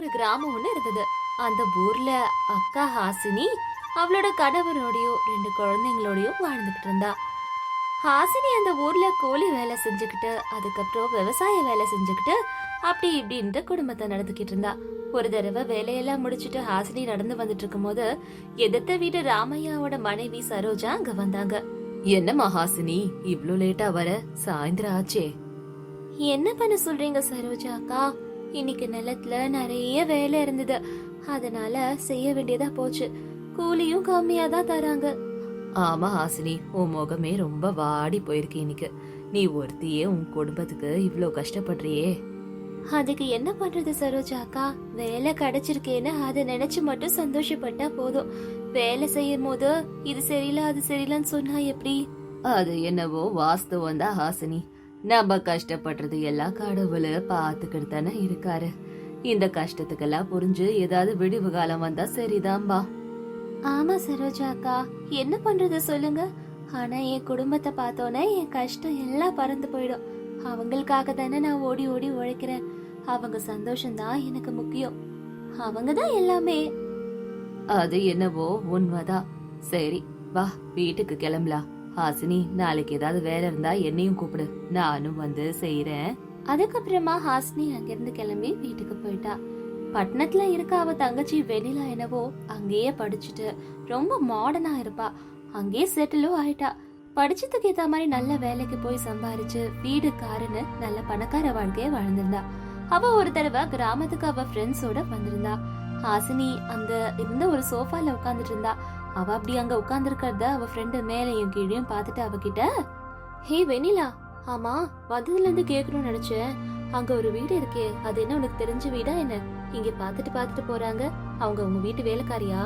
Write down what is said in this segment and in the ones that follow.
ஒரு கிராமம் ஒண்ணு இருந்தது. அந்த ஊர்ல அக்கா ஹாசினி அவளோட கணவரோடையும் ரெண்டு குழந்தைங்களோடையும் வாழ்ந்துகிட்டு இருந்தா. ஹாசினி அந்த ஊர்ல கூலி வேலை செஞ்சுக்கிட்டு அதுக்கப்புறம் விவசாய வேலை செஞ்சுக்கிட்டு அப்படி இப்படின்ட்டு குடும்பத்தை நடத்திக்கிட்டு இருந்தா. ஒரு தடவை வேலையெல்லாம் முடிச்சிட்டு ஹாசினி நடந்து வந்துட்டு இருக்கும்போது எதிர்த்த வீட்டு ராமையாவோட மனைவி சரோஜா அங்க வந்தாங்க. என்னம்மா ஹாசினி இவ்ளோ லேட்டா வர? சாயந்தரம் ஆச்சே. என்ன பண்ண சொல்றீங்க சரோஜா அக்கா? இன்னைக்கு நிலத்துல நிறைய வேலை இருந்தது. அதனால செய்ய வேண்டியதா போச்சு. கூலியும் கம்மியா தான் தராங்க. ஆமா ஹாசினி உன் முகமே ரொம்ப வாடி போயிருக்கு இன்னைக்கு. நீ ஒருத்தியே உன் குடும்பத்துக்கு இவ்ளோ கஷ்டப்படுறியே. அதுக்கு என்ன பண்றது சரோஜா அக்கா? வேலை கிடைச்சிருக்கேன்னு அதை நினைச்சு மட்டும் சந்தோஷப்பட்டா போதும். வேலை செய்யும் போது இது சரியில்லை அது சரியில்லைன்னு சொன்னா எப்படி? அது என்னவோ வாஸ்தவம் தான் ஹாசினி நம்ம கஷ்டப்படுறது எல்லாம் கடவுள் பார்த்துக்கிட்டு தானே இருக்காரு. இந்த கஷ்டத்துக்கெல்லாம் புரிஞ்சு ஏதாவது விடிவு காலம் வந்தா சரிதான்பா. ஆமா சரோஜா அக்கா என்ன பண்றது சொல்லுங்க. ஆனா என் குடும்பத்தை பார்த்தோன்னே என் கஷ்டம் எல்லாம் பறந்து போயிடும். அவங்களுக்காக தானே நான் ஓடி ஓடி உழைக்கிறேன். அவங்க சந்தோஷம்தான் எனக்கு முக்கியம். அவங்க தான் எல்லாமே. அது என்னவோ உண்மைதான். சரி வா வீட்டுக்கு கிளம்பலாம். ஹாசினி நாளைக்கு ஏதாவது வேலை இருந்தா என்னையும் கூப்பிடு. நானும் வந்து செய்யறேன் அதுக்கப்புறமா ஹாசினி அங்கிருந்து கிளம்பி வீட்டுக்கு போயிட்டா. பட்டணத்துல இருக்க அவ தங்கச்சி வெண்ணிலா என்னவோ அங்கேயே படிச்சுட்டு ரொம்ப மாடர்னா இருப்பா. அங்கேயே செட்டிலும் ஆயிட்டா. படிச்சதுக்கு ஏத்த மாதிரி நல்ல வேலைக்கு போய் சம்பாரிச்சு வீடு காருன்னு நல்ல பணக்கார வாழ்க்கைய வாழ்ந்திருந்தா. அவ ஒரு தடவை கிராமத்துக்கு அவ ஃப்ரெண்ட்ஸோட வந்திருந்தா. ஹாசினி அந்த இருந்த ஒரு சோஃபால உட்காந்துட்டு இருந்தா. அவ அப்படி அங்க உட்கார்ந்துருக்கிறத அவ ஃப்ரெண்டு மேலையும் கீழையும் பார்த்துட்டு அவகிட்ட ஹே வெண்ணிலா ஆமா வந்ததுல இருந்து கேட்கணும்னு நினைச்சேன். அங்க ஒரு வீடு இருக்கே அது என்ன உனக்கு தெரிஞ்ச வீடா என்ன? இங்க பாத்துட்டு பாத்துட்டு போறாங்க. அவங்க உங்க வீட்டு வேலைக்காரியா?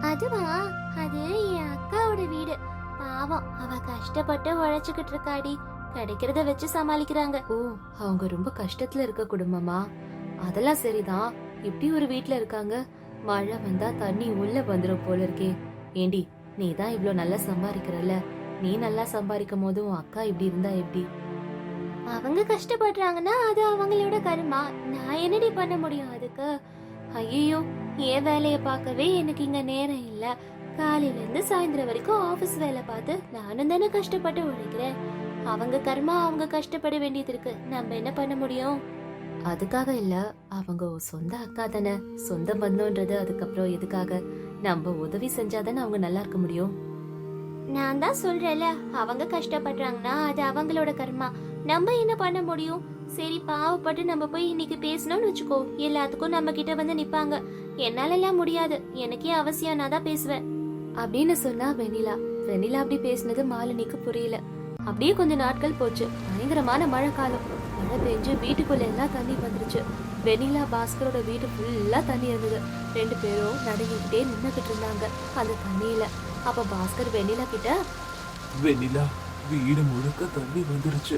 அதுவா? அது என் அக்காவோட வீடு. பாவம் அவ கஷ்டப்பட்டு உழைச்சுக்கிட்டு இருக்காடி. கிடைக்கிறத வச்சு சமாளிக்கிறாங்க. ஓ அவங்க ரொம்ப கஷ்டத்துல இருக்க குடும்பமா? அதெல்லாம் சரிதான். இப்படி ஒரு வீட்ல இருக்காங்க. மழை வந்தா தண்ணி உள்ள வந்துடும் போல இருக்கே. ஏண்டி நீ தான் இவ்வளோ நல்லா சம்பாதிக்கிறல்ல நீ நல்லா சம்பாதிக்கும் போது உன் அக்கா இப்படி இருந்தா எப்படி? அவங்க கஷ்டப்படுறாங்கன்னா அது அவங்களோட கருமா. நான் என்னடி பண்ண முடியும் அதுக்கு? ஐயோ என் வேலையை பார்க்கவே எனக்கு இங்க நேரம் இல்ல. காலையில இருந்து சாயந்தரம் வரைக்கும் ஆபீஸ் வேலை பார்த்து நானும் தானே கஷ்டப்பட்டு உழைக்கிறேன். அவங்க கர்மா அவங்க கஷ்டப்பட வேண்டியது இருக்கு. நம்ம என்ன பண்ண முடியும்? அதுக்காக இல்ல அவங்க சொந்த அக்கா தானே. சொந்த பந்தம்ன்றது அதுக்கப்புறம் எதுக்காக? நம்ம உதவி செஞ்சாதானே அவங்க நல்லா இருக்க முடியும்? நான் தான் சொல்றேன்ல அவங்க கஷ்டப்படுறாங்கன்னா அது அவங்களோட கர்மா. நம்ம என்ன பண்ண முடியும்? சரி பாவப்பட்டு நம்ம போய் இன்னைக்கு பேசணும்னு வச்சுக்கோ. எல்லாத்துக்கும் நம்ம கிட்ட வந்து நிப்பாங்க. என்னால எல்லாம் முடியாது. எனக்கே அவசியம் நான் தான் பேசுவேன். அப்படின்னு சொன்னா வெண்ணிலா. வெண்ணிலா அப்படி பேசினது மாலினிக்கு புரியல. அப்படியே கொஞ்ச நாட்கள் போச்சு. பயங்கரமான மழை காலம் மழை பெஞ்சு வீட்டுக்குள்ள எல்லாம் தண்ணி வந்துருச்சு. வெண்ணிலா பாஸ்கரோட வீடு ஃபுல்லா தண்ணி இருந்தது. ரெண்டு பேரும் நடுங்கிக்கிட்டே நின்னுகிட்டு இருந்தாங்க. அந்த தண்ணியில அப்ப பாஸ்கர் வெண்ணிலா கிட்ட வெண்ணிலா வீடு முழுக்க தண்ணி வந்துருச்சு.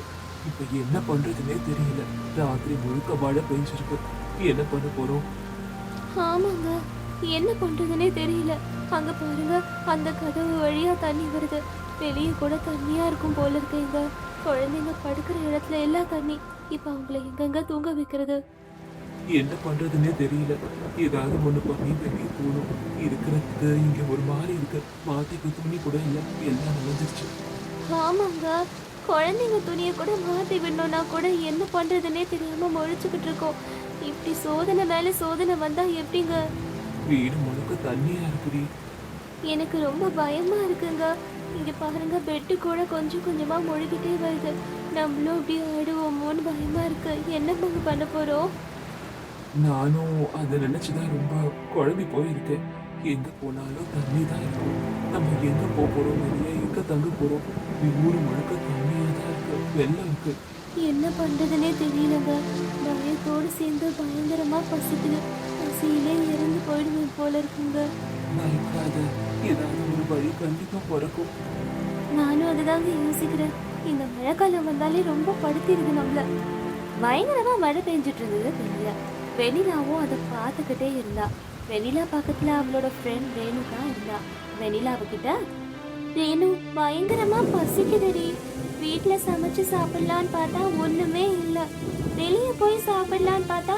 இப்ப என்ன பண்றதுனே தெரியல. ராத்திரி முழுக்க மழை பெஞ்சிருக்கு. என்ன பண்ண போறோம்? ஆமாங்க. என்ன பண்றதுனே தெரியல. அங்க பாருங்க அந்த கதவு வழியா தண்ணி வருது. வெளியே கூட தண்ணியா இருக்கும் போல இருக்குங்க. குழந்தைங்க படுக்கிற இடத்துல எல்லாம் தண்ணி. இப்ப அவங்கள எங்கெங்க தூங்க வைக்கிறது? என்ன பண்றதுனே தெரியல. ஏதாவது ஒண்ணு பண்ணி வெளியே போகணும். இருக்கிறதுக்கு இங்க ஒரு மாதிரி இருக்கு. மாத்திக்கு துணி கூட இல்ல. எல்லாம் நனைஞ்சிருச்சு. ஆமாங்க. குழந்தைங்க துணியை கூட மாத்தி விடணும்னா கூட என்ன பண்றதுனே தெரியாம முழிச்சுக்கிட்டு இருக்கோம். இப்படி சோதனை மேல சோதனை வந்தா எப்படிங்க? வீடு முழுக்க தண்ணியா இருக்குடி. எனக்கு ரொம்ப பயமா இருக்குங்க. இங்க பாருங்க பெட்டு கூட கொஞ்சம் கொஞ்சமா முழுகிட்டே வருது. நம்மளும் இப்படி ஆயிடுவோமோன்னு பயமா இருக்கு. என்ன பங்கு பண்ண போறோம் நானும் அதை நினைச்சுதான் ரொம்ப குழம்பி போயிருக்கேன். எங்க போனாலும் தண்ணி தான் இருக்கும். நம்ம எங்க போக போறோம்? வெளியே எங்க தங்க போறோம்? ஊரு முழுக்க தண்ணியா தான் இருக்கு. வெள்ளம் இருக்கு. என்ன பண்றதுனே தெரியலங்க. பயத்தோடு சேர்ந்து பயங்கரமா பசிக்குது. பசியிலே இறந்து போயிடுவேன் போல இருக்குங்க. பயப்படாத ஏதாவது ஒரு வழி கண்டிப்பா பிறக்கும். நானும் அதுதாங்க யோசிக்கிறேன். இந்த மழைக்காலம் வந்தாலே ரொம்ப படுத்திருக்கு நம்மள. பயங்கரமா மழை பெஞ்சிட்டு இருந்தது தெரியல. வெனிலாவும் அதை பார்த்துக்கிட்டே இருந்தா. வெண்ணிலா பக்கத்துல அவளோட ஃப்ரெண்ட் ரேணுகா இருந்தா. வெண்ணிலா அவகிட்ட ரேணு பயங்கரமா பசிக்குதுடி. வீட்டில் சமைச்சு சாப்பிடலான்னு பார்த்தா ஒண்ணுமே இல்ல. வெளிய போய் சாப்பிடலான்னு பார்த்தா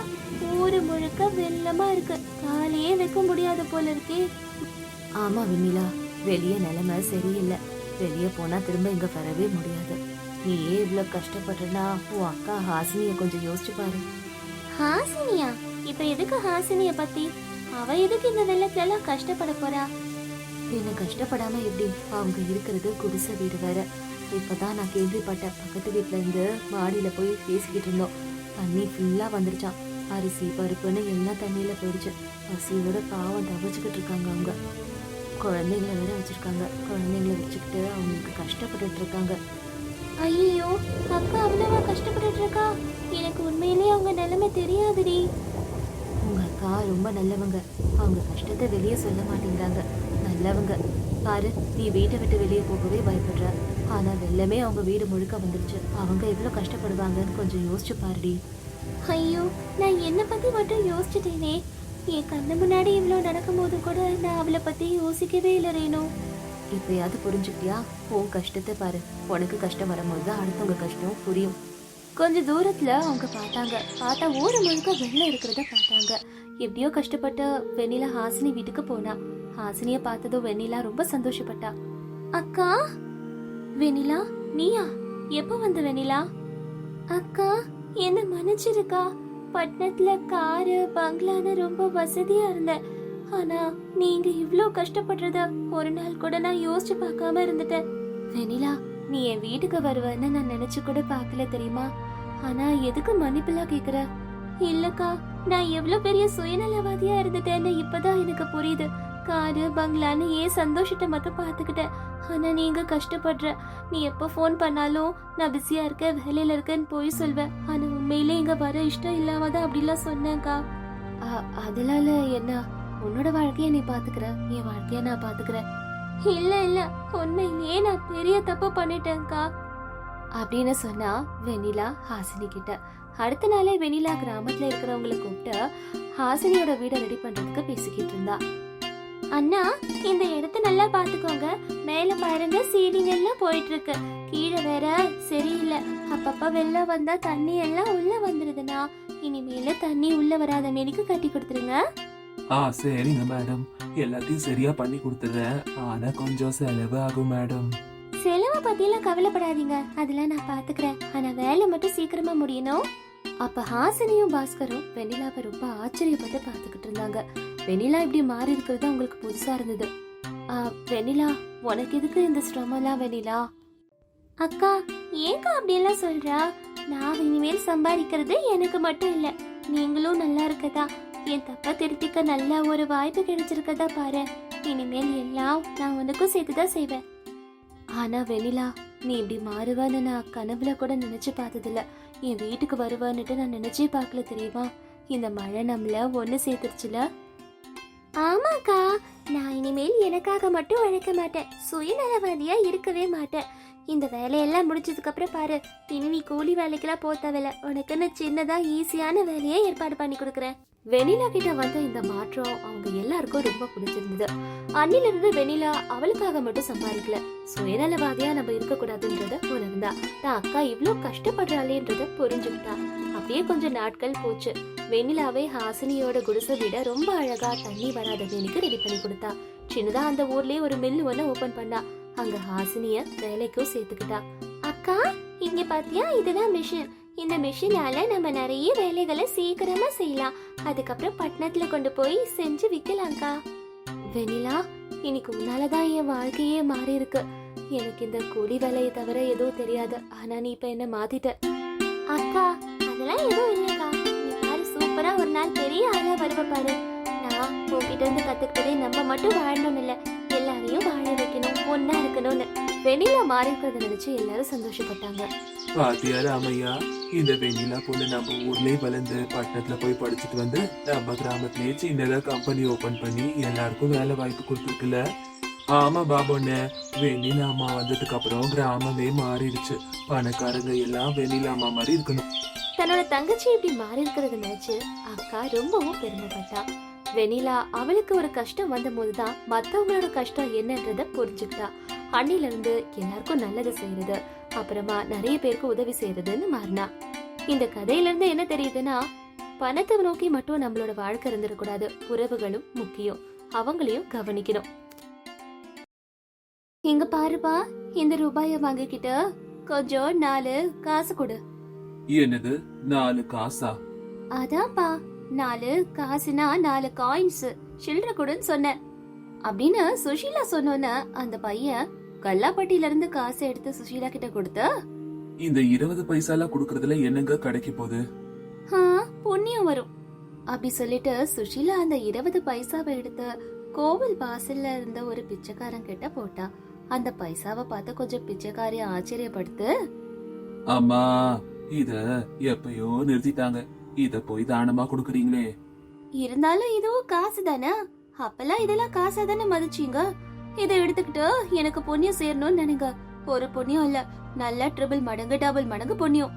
ஊரு முழுக்க வெள்ளமா இருக்கு. காலையே வைக்க முடியாத போல இருக்கே. ஆமா வெண்ணிலா வெளிய நிலைமை சரியில்லை. வெளிய போனா திரும்ப இங்க வரவே முடியாது. நீ ஏன் இவ்வளவு கஷ்டப்படுறனா உன் அக்கா ஹாசினிய கொஞ்சம் யோசிச்சு பாரு. ஹாசினியா? இப்ப எதுக்கு ஹாசினிய பத்தி? அவ எதுக்கு இந்த வெள்ளத்துல எல்லாம் கஷ்டப்பட போறா? என்ன கஷ்டப்படாம எப்படி? அவங்க இருக்கிறது குடிசை வீடு வேற. இப்பதான் நான் கேள்விப்பட்டேன் பக்கத்து வீட்ல இருந்து மாடியில போய் பேசிக்கிட்டு இருந்தோம். தண்ணி ஃபுல்லா வந்துருச்சான் அரிசி பருப்புன்னு எல்லாம் தண்ணியில போயிடுச்சு. பசியோட பாவம் தவிச்சுக்கிட்டு இருக்காங்க அவங்க. குழந்தைங்கள வேற வச்சிருக்காங்க. குழந்தைங்கள வச்சுக்கிட்டு அவங்களுக்கு கஷ்டப்பட்டுட்டு இருக்காங்க ஐயோ அக்கா அவ்வளவா கஷ்டப்பட்டுட்டு இருக்கா எனக்கு உண்மையிலேயே அவங்க நிலைமை தெரியாதுடி. உங்க அக்கா ரொம்ப நல்லவங்க. அவங்க கஷ்டத்தை வெளியே சொல்ல மாட்டேங்கிறாங்க. நல்லவங்க. பாரு நீ வீட்டை விட்டு வெளியே போகவே பயப்படுற. ஆனா வெள்ளமே அவங்க வீடு முழுக்க வந்துருச்சு. அவங்க எவ்வளவு கஷ்டப்படுவாங்கன்னு கொஞ்சம் யோசிச்சு பாருடி. ஐயோ நான் என்ன பத்தி மட்டும் யோசிச்சுட்டேனே. என் கண்ணு முன்னாடி இவ்வளோ நடக்கும்போது கூட நான் அவளை பத்தி யோசிக்கவே இல்லை ரேணு. இப்பயாவது புரிஞ்சுக்கிட்டியா? உன் கஷ்டத்தை பாரு. உனக்கு கஷ்டம் வரும்போது தான் அடுத்தவங்க கஷ்டம் புரியும். கொஞ்ச தூரத்துல அவங்க பார்த்தாங்க. பார்த்தா ஊரு முழுக்க வெள்ளம் இருக்கிறத பார்த்தாங்க. எப்படியோ கஷ்டப்பட்டு வெண்ணிலா ஹாசினி வீட்டுக்கு போனா. ஹாசினிய பார்த்ததும் வெண்ணிலா ரொம்ப சந்தோஷப்பட்டா. அக்கா? வெண்ணிலா நீயா? எப்போ வந்த வெண்ணிலா? அக்கா என்ன மன்னிச்சிருக்கா? பட்டணத்துல காரு பங்களான்னு ரொம்ப வசதியா இருந்தேன். ஆனா நீங்க இவ்ளோ கஷ்டப்படுறத ஒரு நாள் கூட நான் யோசிச்சு பார்க்காம இருந்துட்டேன். வெனிலா நீ என் வீட்டுக்கு வருவன்னு நான் நினைச்சு கூட பார்க்கல தெரியுமா? ஆனா எதுக்கு மன்னிப்புலாம் கேக்குற? இல்லக்கா நான் எவ்வளவு பெரிய சுயநலவாதியா இருந்துட்டேன்னு இப்பதான் எனக்கு புரியுது. காரு பங்களான்னு ஏன் சந்தோஷத்தை மட்டும் பார்த்துக்கிட்டேன் ஆனா நீங்க கஷ்டப்படுற? நீ எப்போ ஃபோன் பண்ணாலும் நான் பிஸியா இருக்கேன் வேலையில இருக்கேன்னு போய் சொல்வேன் ஆனா உண்மையிலே இங்க வர இஷ்டம் இல்லாம தான் அப்படிலாம் சொன்னேன்க்கா. அ- அதனால என்ன? உன்னோட வாழ்க்கைய நீ பாத்துக்கிற என் வாழ்க்கைய நான் பாத்துக்கிறேன் இல்ல இல்ல. உண்மையிலேயே நான் பெரிய தப்பு பண்ணிட்டேன்க்கா. அப்படின்னு சொன்னா வெண்ணிலா ஹாசினி கிட்ட. அடுத்த நாளே வெண்ணிலா கிராமத்துல இருக்கிறவங்கள கூப்பிட்டு ஹாசினியோட வீடை ரெடி பண்றதுக்கு பேசிக்கிட்டு இருந்தா. அண்ணா இந்த இடத்த நல்லா பாத்துக்கோங்க மேல பாருங்க சீலிங் எல்லாம் போயிட்டு இருக்கு கீழே வேற சரியில்லை. அப்பப்ப வெள்ளம் வந்தா தண்ணி எல்லாம் உள்ள வந்துருதுண்ணா. இனிமேல தண்ணி உள்ள வராத மேனிக்கு கட்டி கொடுத்துருங்க. ஆ சரிங்க மேடம். எல்லாத்தையும் சரியா பண்ணி கொடுத்துட்றேன். ஆனா கொஞ்சம் செலவு ஆகும் மேடம். செலவை பத்தியெல்லாம் கவலைப்படாதீங்க. அதெல்லாம் நான் பாத்துக்கிறேன் ஆனா வேலை மட்டும் சீக்கிரமா முடியணும். அப்ப ஹாசினியும் பாஸ்கரும் வெண்ணிலாவை ரொம்ப ஆச்சரியப்பட்டு பார்த்துக்கிட்டு இருந்தாங்க. வெண்ணிலா இப்படி மாறி இருக்கிறது அவங்களுக்கு புதுசா இருந்தது. ஆ, வெண்ணிலா உனக்கு எதுக்கு இந்த சிரமம்லாம் வெண்ணிலா? அக்கா ஏங்க அப்படியெல்லாம் சொல்றா? நான் இனிமேல் சம்பாதிக்கிறது எனக்கு மட்டும் இல்ல நீங்களும் நல்லா இருக்கதா? என் தப்ப திருத்திக்க நல்ல ஒரு வாய்ப்பு கிடைச்சிருக்கதா பாரு. இனிமேல் எல்லாம் நான் உனக்கும் சேர்த்துதான் செய்வேன். ஆனா வெனிலா நீ இப்படி மாறுவான்னு நான் கனவுல கூட நினைச்சு பார்த்ததில்ல. என் வீட்டுக்கு வருவான்னுட்டு நான் நினைச்சே பார்க்கல தெரியுமா? இந்த மழை நம்மள ஒன்று சேர்த்துருச்சுல? ஆமாக்கா நான் இனிமேல் எனக்காக மட்டும் உழைக்க மாட்டேன். சுயநலவாதியா இருக்கவே மாட்டேன். இந்த வேலையெல்லாம் முடிச்சதுக்கு அப்புறம் பாரு இனி நீ கூலி வேலைக்கெல்லாம் போக தேவையில்ல. உனக்குன்னு சின்னதா ஈஸியான வேலையை ஏற்பாடு பண்ணி கொடுக்குறேன். வெனிலா கிட்ட வந்த இந்த மாற்றம் அவங்க எல்லாருக்கும் ரொம்ப பிடிச்சிருந்தது. அன்னில இருந்து வெனிலா அவளுக்காக மட்டும் சம்பாதிக்கல. சுயநலவாதியா நம்ம இருக்க கூடாதுன்றத உணர்ந்தா தான் அக்கா இவ்ளோ கஷ்டப்படுறாளேன்றத புரிஞ்சுக்கிட்டா. அப்படியே கொஞ்சம் நாட்கள் போச்சு. வெண்ணிலாவே ஹாசினியோட குடிசை விட ரொம்ப அழகா தண்ணி வராத வேலைக்கு ரெடி பண்ணி கொடுத்தா. சின்னதா அந்த ஊர்லயே ஒரு மில் ஒண்ணு ஓபன் பண்ணா. அங்க ஹாசினிய வேலைக்கும் சேர்த்துக்கிட்டா. அக்கா இங்க பாத்தியா? இதுதான் மிஷின் இந்த மிஷினால நம்ம நிறைய வேலைகளை சீக்கிரமா செய்யலாம். அதுக்கப்புறம் பட்டணத்துல கொண்டு போய் செஞ்சு விக்கலாம்க்கா. வெனிலா இன்னைக்கு உன்னாலதான் என் வாழ்க்கையே மாறி இருக்கு எனக்கு இந்த கூலி வேலையை தவிர எதுவும் தெரியாது. ஆனா நீ இப்ப என்ன மாத்திட்ட. அக்கா அதெல்லாம் எதுவும் இல்லைக்கா. நீ பாரு சூப்பரா ஒரு நாள் பெரிய ஆளா வருவ பாரு. நான் உன்கிட்ட இருந்து கத்துக்கிட்டதே நம்ம மட்டும் வாழணும் இல்ல எல்லாரையும் வாழ வைக்கணும் ஒன்னா இருக்கணும்னு. வெண்ணிலா மாறி இருக்கிறத நினைச்சு எல்லாரும் சந்தோஷப்பட்டாங்க. பாத்தியா ராமையா இந்த வெண்ணிலா பொண்ணு நம்ம ஊர்லயே வளர்ந்து பட்டணத்துல போய் படிச்சுட்டு வந்து நம்ம கிராமத்திலேயே சின்னதா கம்பெனி ஓபன் பண்ணி எல்லாருக்கும் வேலை வாய்ப்பு கொடுத்துருக்குல்ல. ஆமா பாபுண்ணே வெண்ணிலா அம்மா வந்ததுக்கு அப்புறம் கிராமமே மாறிடுச்சு. பணக்காரங்க எல்லாம் வெண்ணிலா அம்மா மாதிரி இருக்கணும். தன்னோட தங்கச்சி இப்படி மாறி இருக்கிறத நினைச்சு அக்கா ரொம்பவும் பெருமைப்பட்டா. வெனிலா அவளுக்கு ஒரு கஷ்டம் வந்த போதுதான் மத்தவங்களோட கஷ்டம் என்னன்றத புரிஞ்சுக்கிட்டா. அன்னில இருந்து எல்லாருக்கும் நல்லது செய்யறது அப்புறமா நிறைய பேருக்கு உதவி செய்யறதுன்னு மாறினா. இந்த கதையில இருந்து என்ன தெரியுதுன்னா பணத்தை நோக்கி மட்டும் நம்மளோட வாழ்க்கை இருந்துடக்கூடாது. உறவுகளும் முக்கியம். அவங்களையும் கவனிக்கணும். இங்க பாருப்பா இந்த ரூபாய வாங்கிக்கிட்ட கொஞ்சம் நாலு காசு கொடு. என்னது நாலு காசா? அதான்ப்பா நாலு காசுனா நாலு காயின்ஸ் சில்லற கொடுன்னு சொன்னேன். அப்படின்னு சுஷீலா சொன்னோன்ன அந்த பையன் கல்லாப்பட்டியில இருந்து காசை எடுத்து சுஷீலா கிட்ட கொடுத்தா? இந்த இருபது பைசாலாம் கொடுக்கறதுல என்னங்க கிடைக்க போகுது? ஆ, புண்ணியம் வரும். அப்படி சொல்லிட்டு சுஷீலா அந்த இருபது பைசாவை எடுத்து கோவில் வாசல்ல இருந்த ஒரு பிச்சைக்காரன் கிட்ட போட்டா. அந்த பைசாவை பார்த்து கொஞ்சம் பிச்சைக்காரி ஆச்சரியப்படுத்து அம்மா இத எப்பயோ நிறுத்திட்டாங்க. இத போய் தானமா கொடுக்கறீங்களே? இருந்தாலும் இதுவும் காசு தானே? அப்பெல்லாம் இதெல்லாம் காசா தானே மதிச்சீங்க? இதை எடுத்துக்கிட்டு எனக்கு புண்ணியம் சேரணும்னு நினைங்க. ஒரு புண்ணியம் இல்ல நல்ல ட்ரிபிள் மடங்கு டபுள் மடங்கு புண்ணியம்.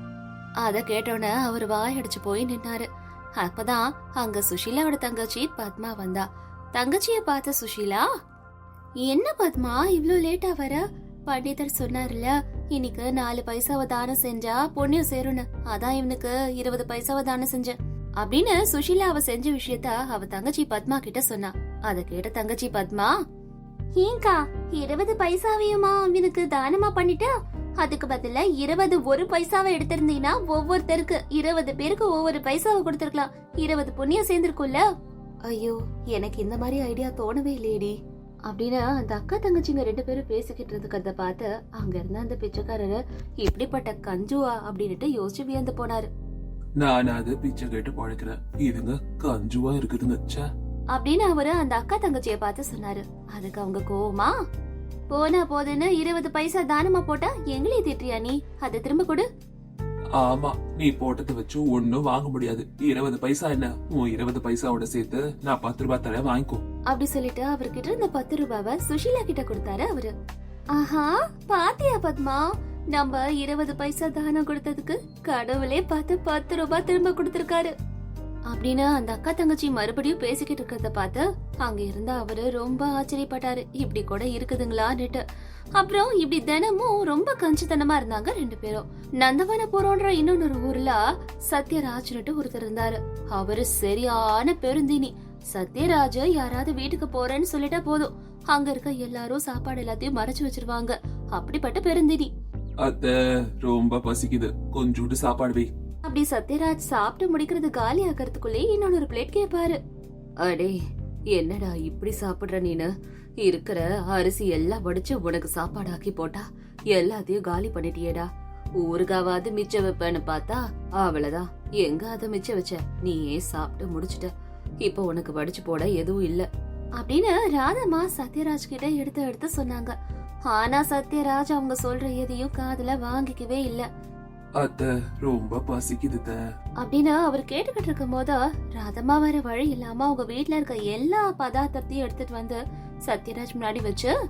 அத கேட்டோன்னே அவர் வாயடிச்சு போய் நின்னாரு. அப்பதான் அங்க சுஷீலாவோட தங்கச்சி பத்மா வந்தா. தங்கச்சிய பார்த்த சுஷீலா என்ன பத்மா இவ்ளோ லேட்டா வர? பண்டிதர் சொன்னார்ல இன்னைக்கு நாலு பைசாவை தானம் செஞ்சா புண்ணியம் சேரும்னு அதான் இவனுக்கு இருபது பைசாவை தானம் செஞ்சேன். அப்படின்னு சுஷீலா அவ செஞ்ச விஷயத்த அவ தங்கச்சி பத்மா கிட்ட சொன்னா. அத கேட்ட தங்கச்சி பத்மா ஏங்கா இருபது பைசாவையுமா அவனுக்கு தானமா பண்ணிட்டா? அதுக்கு பதிலா இருபது ஒரு பைசாவை எடுத்திருந்தீங்கன்னா ஒவ்வொருத்தருக்கு இருபது பேருக்கு ஒவ்வொரு பைசாவை கொடுத்திருக்கலாம். இருபது புண்ணியம் சேர்ந்திருக்கும்ல? ஐயோ எனக்கு இந்த மாதிரி ஐடியா தோணவே இல்லையடி. அப்படின்னு அந்த அக்கா தங்கச்சிங்க ரெண்டு பேரும் பேசிக்கிட்டு இருக்கிறத பார்த்து அங்க இருந்த அந்த பிச்சைக்காரரு இப்படிப்பட்ட கஞ்சுவா? அப்படின்னுட்டு யோசிச்சு வியந்து போனாரு. நான் அது பிச்சை கேட்டு பழக்கிறேன் இதுங்க கஞ்சுவா இருக்குதுங்க அப்படின்னு அவரு அந்த அக்கா தங்கச்சிய பார்த்து சொன்னாரு. அதுக்கு அவங்க கோவமா? போனா போதுன்னு இருபது பைசா தானமா போட்டா எங்களே திட்டுறியா நீ? அதை திரும்ப கொடு. ஆமா நீ போட்டதை வச்சு ஒண்ணும் வாங்க முடியாது. இருபது பைசா என்ன? உன் இருபது பைசாவோட சேர்த்து நான் பத்து ரூபாய் தரேன் வாங்கிக்கோ. அப்படி சொல்லிட்டு அவர்கிட்ட இருந்த பத்து ரூபாவை சுஷீலா கிட்ட கொடுத்தாரு அவரு. ஆஹா பாத்தியா பத்மா? நம்ம இருபது பைசா தானம் கொடுத்ததுக்கு கடவுளே பார்த்து பத்து ரூபாய் திரும்ப கொடுத்திருக்காரு. அப்படின்னு அந்த அக்கா தங்கச்சி மறுபடியும் பேசிக்கிட்டு இருக்கிறத பார்த்து அங்க இருந்த அவரு ரொம்ப ஆச்சரியப்பட்டாரு. இப்படி கூட இருக்குதுங்களான்னுட்டு. அப்புறம் இப்படி தினமும் ரொம்ப கஞ்சித்தனமா இருந்தாங்க ரெண்டு பேரும். நந்தவனபுரம்ன்ற இன்னொரு ஊர்ல சத்யராஜ்னுட்டு ஒருத்தர் இருந்தாரு. அவரு சரியான பெருந்தினி. சத்யராஜ் யாராவது வீட்டுக்கு போறேன்னு சொல்லிட்டா போதும். அங்க இருக்க எல்லாரும் சாப்பாடு எல்லாத்தையும் மறைச்சு வச்சிருவாங்க. அப்படிப்பட்ட பெருந்தினி. அத்த ரொம்ப பசிக்குது. கொஞ்சோண்டு சாப்பாடு வை. அப்படி சத்யராஜ் சாப்பிட்டு முடிக்கிறது காலி ஆகிறதுக்குள்ளே இன்னொரு பிளேட் கேட்பாரு. அடே என்னடா இப்படி சாப்பிடுற நீனு? இருக்கிற அரிசி எல்லாம் வடிச்சு உனக்கு சாப்பாடு ஆக்கி போட்டா எல்லாத்தையும் காலி பண்ணிட்டியேடா. ஊருகாவாது மிச்சம் வைப்பேன்னு பார்த்தா அவ்வளவுதான். எங்க அதை மிச்சம் வச்ச நீயே சாப்பிட்டு முடிச்சிட்ட. இப்போ உனக்கு வடிச்சு போட எதுவும் இல்ல. அப்படின்னு ராதம்மா சத்யராஜ் கிட்ட எடுத்து எடுத்து சொன்னாங்க. ஆனா சத்யராஜ் அவங்க சொல்ற எதையும் காதுல வாங்கிக்கவே இல்ல. அத்த ரொம்ப பசிக்குது அப்படின்னு அவர் கேட்டுக்கிட்டு இருக்கும் போது ராதம்மா வேற வழி இல்லாம அவங்க வீட்ல இருக்க எல்லா பதார்த்தத்தையும் எடுத்துட்டு வந்து சத்யராஜ் முன்னாடி வச்சு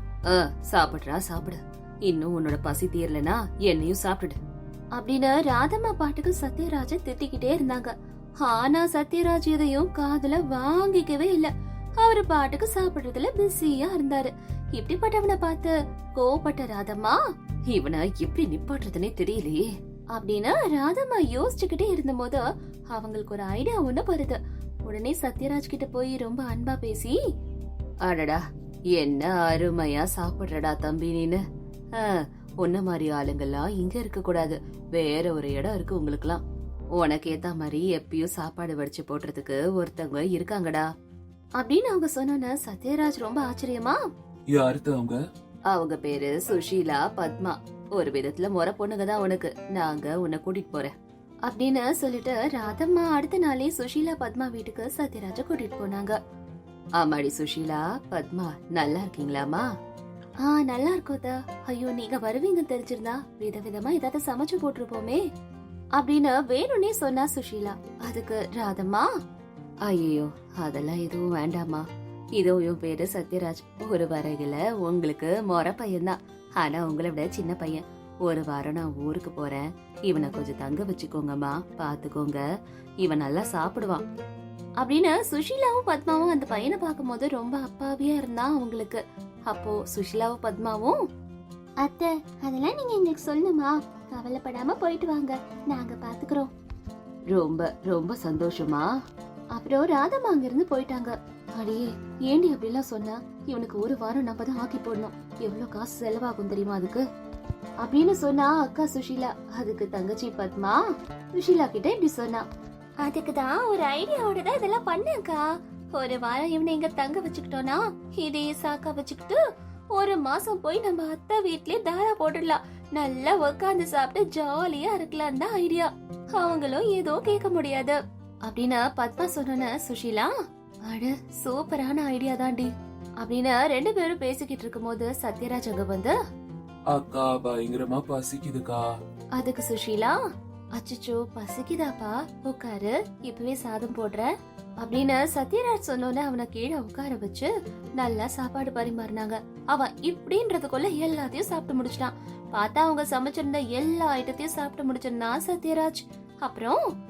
சாப்பிடுறா சாப்பிடு. இன்னும் உன்னோட பசி தீரலனா என்னையும் சாப்பிடு. அப்படின்னு ராதம்மா பாட்டுக்கு சத்யராஜ திட்டிக்கிட்டே இருந்தாங்க. ஆனா சத்யராஜ் இதையும் காதுல வாங்கிக்கவே இல்ல. அவரு பாட்டுக்கு சாப்பிடுறதுல பிஸியா இருந்தாரு. இப்படிப்பட்டவனை பார்த்து கோவப்பட்ட ராதம்மா இவனை எப்படி நிப்பாட்டுறதுனே தெரியலையே. அப்படின்னு ராதம்மா யோசிச்சுக்கிட்டே இருந்தபோது அவங்களுக்கு ஒரு ஐடியா ஒண்ணு வருது. உடனே சத்யராஜ் கிட்ட போய் ரொம்ப அன்பா பேசி அடடா என்ன அருமையா சாப்பிடுறடா தம்பி நீனு. உன்ன மாதிரி ஆளுங்கெல்லாம் இங்க இருக்க கூடாது. வேற ஒரு இடம் இருக்கு உங்களுக்குலாம் உனக்கு ஏத்த மாதிரி எப்பயும் சாப்பாடு வடிச்சு போடுறதுக்கு ஒருத்தவங்க இருக்காங்கடா. அப்படின்னு அவங்க சொன்னோன்ன சத்யராஜ் ரொம்ப ஆச்சரியமா யாருத்த அவங்க? அவங்க பேரு சுஷீலா பத்மா. ஒரு விதத்துல முறை பொண்ணுங்க தான் உனக்கு நாங்க உன்னை கூட்டிட்டு போறேன். அப்படின்னு சொல்லிட்டு ராதம்மா அடுத்த நாளே சுஷீலா பத்மா வீட்டுக்கு சத்யராஜ கூட்டிட்டு போனாங்க. ஆமாடி சுஷீலா பத்மா நல்லா இருக்கீங்களாமா ஆ நல்லா இருக்கோதா ஐயோ நீங்க வருவீங்க தெரிஞ்சிருந்தா விதவிதமா ஏதாவது சமைச்சு போட்டிருப்போமே. அப்படின்னு வேணும்னே சொன்னா சுஷீலா. அதுக்கு ராதம்மா? ஐயோ அதெல்லாம் எதுவும் வேண்டாமா இதோ என் பேரு சத்யராஜ். ஒரு வரையில உங்களுக்கு மொற பையன்தான். ஆனா உங்களை விட சின்ன பையன். ஒரு வாரம் நான் ஊருக்கு போறேன். இவனை கொஞ்சம் தங்க வச்சுக்கோங்கம்மா பாத்துக்கோங்க. இவன் நல்லா சாப்பிடுவான். அப்படின்னு சுஷீலாவும் பத்மாவும் அந்த பையனை பார்க்கும்போது ரொம்ப அப்பாவியா இருந்தா அவங்களுக்கு. அப்போ சுஷீலாவும் பத்மாவும் அத்தை அதெல்லாம் நீங்க எங்களுக்கு சொல்லணுமா கவலைப்படாம போயிட்டு வாங்க. நாங்க பாத்துக்கிறோம். ரொம்ப ரொம்ப சந்தோஷமா? அப்புறம் ராதம்மா அங்கிருந்து போயிட்டாங்க. அடியே ஏண்டி அப்படிலாம் சொன்னா? இவனுக்கு ஒரு வாரம் நம்ம தான் ஆக்கி போடணும். எவ்வளோ காசு செலவாகும் தெரியுமா அதுக்கு? அப்படின்னு சொன்னா அக்கா சுஷீலா அதுக்கு தங்கச்சி பத்மா சுஷீலா கிட்ட இப்படி சொன்னா. அதுக்கு தான் ஒரு ஐடியாவோட தான் இதெல்லாம் பண்ணேக்கா ஒரு வாரம் இவனை இங்க தங்க வச்சுக்கிட்டோம்னா இதே சாக்கா வச்சுக்கிட்டு ஒரு மாசம் போய் நம்ம அத்தை வீட்லயே தாரா போட்டுடலாம். நல்லா உட்காந்து சாப்பிட்டு ஜாலியா இருக்கலாம் தான் ஐடியா. அவங்களும் ஏதோ கேட்க முடியாது. அப்படின்னு பத்மா சொன்ன சுஷீலா அட சூப்பரான ஐடியா தான்டி. அப்படின்னு ரெண்டு பேரும் பேசிக்கிட்டு இருக்கும்போது சத்யராஜ் அங்க வந்து அக்கா பயங்கரமா பசிக்குதுக்கா. அதுக்கு சுஷீலா அச்சச்சோ பசிக்குதாப்பா உட்காரு இப்பவே சாதம் போடுற அப்படின்னு சத்யராஜ் சொன்னோன்னே அவனை கீழே உட்கார வச்சு நல்லா சாப்பாடு பரிமாறினாங்க. அவன் இப்படின்றதுக்குள்ள எல்லாத்தையும் சாப்பிட்டு முடிச்சிட்டான். பார்த்தா அவங்க சமைச்சிருந்த எல்லா ஐட்டத்தையும் சாப்பிட்டு முடிச்சிருந்தான் சத்யராஜ். அப்புறம்?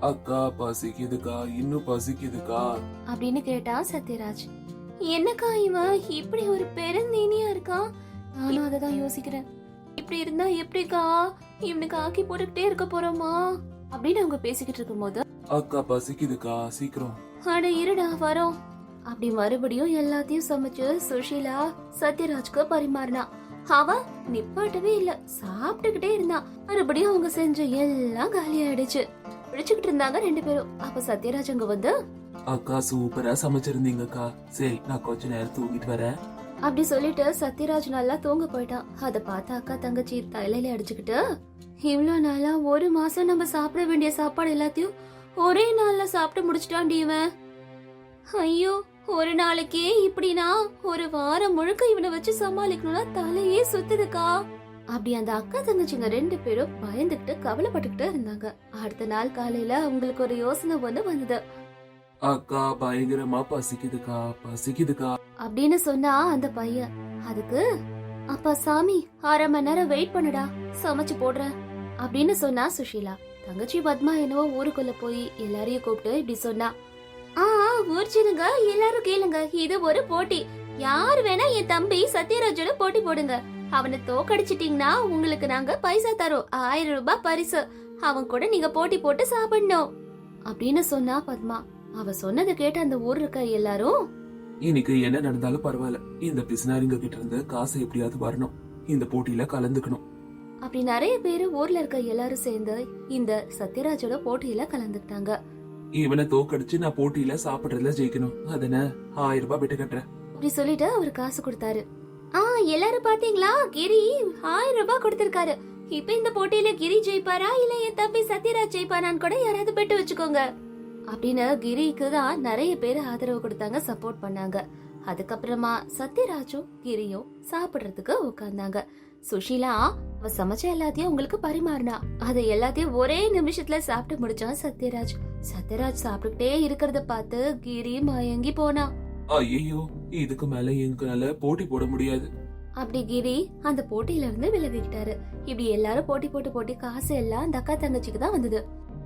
அக்கா பசிக்குதுக்கா இன்னும் பசிக்குதுக்கா. அப்படின்னு கேட்டான் சத்யராஜ். என்னக்கா இவன் இப்படி ஒரு பெருந்தீனியா இருக்கான் நானும் அதை தான் யோசிக்கிறேன். இப்படி இருந்தா எப்படிக்கா? இவனுக்கு ஆக்கி போட்டுக்கிட்டே இருக்க போறோமா? அப்படின்னு அவங்க பேசிக்கிட்டு இருக்கும்போது அக்கா பசிக்குதுக்கா சீக்கிரம். அட இருடா வரோம். அப்படி மறுபடியும் எல்லாத்தையும் சமைச்சு சுஷீலா சத்யராஜ்க்கு பரிமாறினா. அவன் நிப்பாட்டவே இல்ல சாப்பிட்டுக்கிட்டே இருந்தான் மறுபடியும் அவங்க செஞ்ச எல்லாம் காலி ஆயிடுச்சு பிடிச்சுக்கிட்டு இருந்தாங்க ரெண்டு பேரும். அப்ப சத்யராஜ் அங்க வந்து அக்கா சூப்பரா சமைச்சிருந்தீங்கக்கா சரி நான் கொஞ்ச நேரம் தூங்கிட்டு வரேன். அப்படி சொல்லிட்டு சத்யராஜ் நல்லா தூங்க போயிட்டான். அத பார்த்த அக்கா தங்கச்சி தலையில அடிச்சுக்கிட்டு இவ்ளோ நாளா ஒரு மாசம் நம்ம சாப்பிட வேண்டிய சாப்பாடு எல்லாத்தையும் ஒரே நாள்ல சாப்பிட்டு முடிச்சிட்டான் இவன். ஐயோ ஒரு நாளைக்கே இப்படினா ஒரு வாரம் முழுக்க இவனை வச்சு சமாளிக்கணும்னா தலையே சுத்துதுக்கா? அப்படி அந்த அக்கா தங்கச்சிங்க ரெண்டு பேரும் பயந்துகிட்டு கவலைப்பட்டுக்கிட்டு இருந்தாங்க. அடுத்த நாள் காலையில அவங்களுக்கு ஒரு யோசனை ஒண்ணு வந்தது. அக்கா பயங்கரமா பசிக்குதுக்கா பசிக்குதுக்கா. அப்படின்னு சொன்னா அந்த பையன் அதுக்கு? அப்பா சாமி அரை மணி நேரம் வெயிட் பண்ணுடா சமைச்சு போடுறேன். அப்படின்னு சொன்னா சுஷீலா. தங்கச்சி பத்மா என்னவோ ஊருக்குள்ள போய் எல்லாரையும் கூப்பிட்டு இப்படி சொன்னா. ஆ ஊர்ச்சிருங்க எல்லாரும் கேளுங்க இது ஒரு போட்டி. யார் வேணா என் தம்பி சத்யராஜோட போட்டி போடுங்க. அவனை தோக்கடிச்சிட்டீங்கன்னா உங்களுக்கு நாங்க பைசா தரோம் ஆயிரம் ரூபாய் பரிசு. அவன் கூட நீங்க போட்டி போட்டு சாப்பிடணும். அப்படின்னு சொன்னா பத்மா. அவ சொன்னதை கேட்டு அந்த ஊர் இருக்க எல்லாரும் இன்னைக்கு என்ன நடந்தாலும் பரவாயில்ல. இந்த பிசினாரிங்க கிட்ட இருந்து காசு எப்படியாவது வரணும். இந்த போட்டியில கலந்துக்கணும். அப்படி நிறைய பேரு ஊர்ல இருக்க எல்லாரும் சேர்ந்து இந்த சத்யராஜோட போட்டியில கலந்துக்கிட்டாங்க. இவனை தோக்கடிச்சு நான் போட்டியில சாப்பிடுறதுல ஜெயிக்கணும். அதன ஆயிரம் ரூபாய் விட்டு கட்டுறேன். அப்படி சொல்லிட்டு அவர் காசு கொடுத்தாரு. ஆ எல்லாரும் பாத்தீங்களா கிரி ஆயிரம் ரூபாய் கொடுத்திருக்காரு. இப்ப இந்த போட்டியில கிரி ஜெயிப்பாரா? இல்ல என் தம்பி சத்யராஜ் ஜெயிப்பாரான்னு கூட யாராவது பெட்டு வச்சுக்கோங்க. அப்படின்னு கிரிக்கு தான் நிறைய பேர் ஆதரவு கொடுத்தாங்க சப்போர்ட் பண்ணாங்க. அதுக்கப்புறமா சத்யராஜும் கிரியும் சாப்பிடுறதுக்கு உட்கார்ந்தாங்க. சுஷீலா அவ சமைச்ச எல்லாத்தையும் உங்களுக்கு பரிமாறினா அதை எல்லாத்தையும் ஒரே நிமிஷத்துல சாப்பிட்டு முடிச்சான் சத்யராஜ். சத்யராஜ் சாப்பிட்டுக்கிட்டே இருக்கிறத பார்த்து கிரி மயங்கி போனா. ஐயோ இதுக்கு மேல எங்களால போட்டி போட முடியாது. அப்படி கிரி அந்த போட்டியில இருந்து விலகிக்கிட்டாரு. இப்படி எல்லாரும் போட்டி போட்டு போட்டி காசு எல்லாம் அந்த அக்கா தங்கச்சிக்கு தான் வந்தது.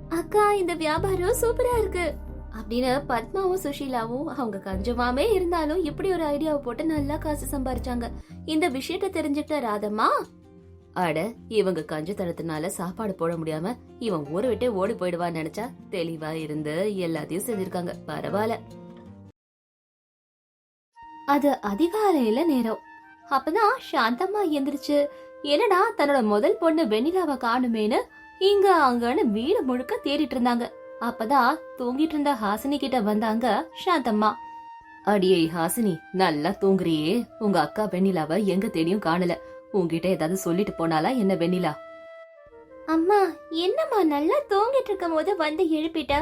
அக்கா இந்த வியாபாரம் சூப்பரா இருக்கு. அப்படின்னு பத்மாவும் சுஷீலாவும் அவங்க கஞ்சமாமே இருந்தாலும் இப்படி ஒரு ஐடியாவை போட்டு நல்லா காசு சம்பாரிச்சாங்க. இந்த விஷயத்த தெரிஞ்சுக்கிட்ட ராதம்மா அட இவங்க கஞ்சத்தனத்தினால சாப்பாடு போட முடியாம இவன் ஊரை விட்டே ஓடி போயிடுவான்னு நினைச்சா தெளிவா இருந்து எல்லாத்தையும் செஞ்சிருக்காங்க. பரவாயில்ல. அது அதிகாலையில நேரம். அப்பதான் சாந்தம்மா எந்திரிச்சு என்னடா தன்னோட முதல் பொண்ணு வெண்ணிலாவை காணுமேனு இங்க அங்கன்னு வீடு முழுக்க தேடிட்டு இருந்தாங்க. அப்பதான் தூங்கிட்டு இருந்த ஹாசினி கிட்ட வந்தாங்க சாந்தம்மா. அடியே ஹாசினி நல்லா தூங்குறியே. உங்க அக்கா வெண்ணிலாவை எங்க தேடியும் காணல. உன்கிட்ட ஏதாவது சொல்லிட்டு போனாலா என்ன வெண்ணிலா? அம்மா என்னம்மா நல்லா தூங்கிட்டு இருக்கும் போது வந்து எழுப்பிட்ட?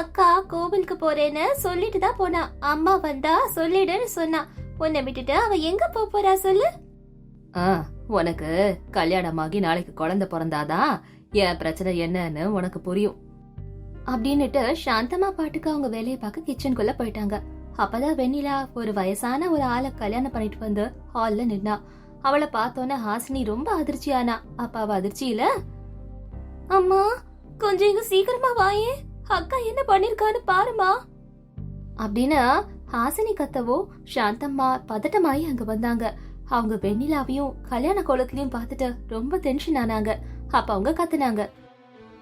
அக்கா கோவிலுக்கு போறேன்னு சொல்லிட்டு தான் போனா. அம்மா வந்தா சொல்லிடுன்னு சொன்னா. உன்னை விட்டுட்டு அவ எங்க போறா சொல்லு? ஆ உனக்கு கல்யாணமாகி நாளைக்கு குழந்தை பிறந்தாதான் என் பிரச்சனை என்னன்னு உனக்கு புரியும். அப்படின்னுட்டு சாந்தமா பாட்டுக்கு அவங்க வேலையை பார்க்க கிச்சனுக்குள்ள போயிட்டாங்க. அப்பதான் வெண்ணிலா ஒரு வயசான ஒரு ஆளை கல்யாணம் பண்ணிட்டு வந்து ஹால்ல நின்னா. அவளை பார்த்தோன்னே ஹாசினி ரொம்ப அதிர்ச்சியானா. ஆனா அவ அதிர்ச்சியில அம்மா கொஞ்சம் இங்க சீக்கிரமா வாயே. அக்கா என்ன பண்ணிருக்கான்னு பாருமா அப்படின்னு ஹாசினி கத்தவோ சாந்தம்மா பதட்டமாயி அங்க வந்தாங்க. அவங்க வெண்ணிலாவையும் கல்யாண கோலத்திலயும் பார்த்துட்டு ரொம்ப டென்ஷன் ஆனாங்க. அப்ப அவங்க கத்துனாங்க.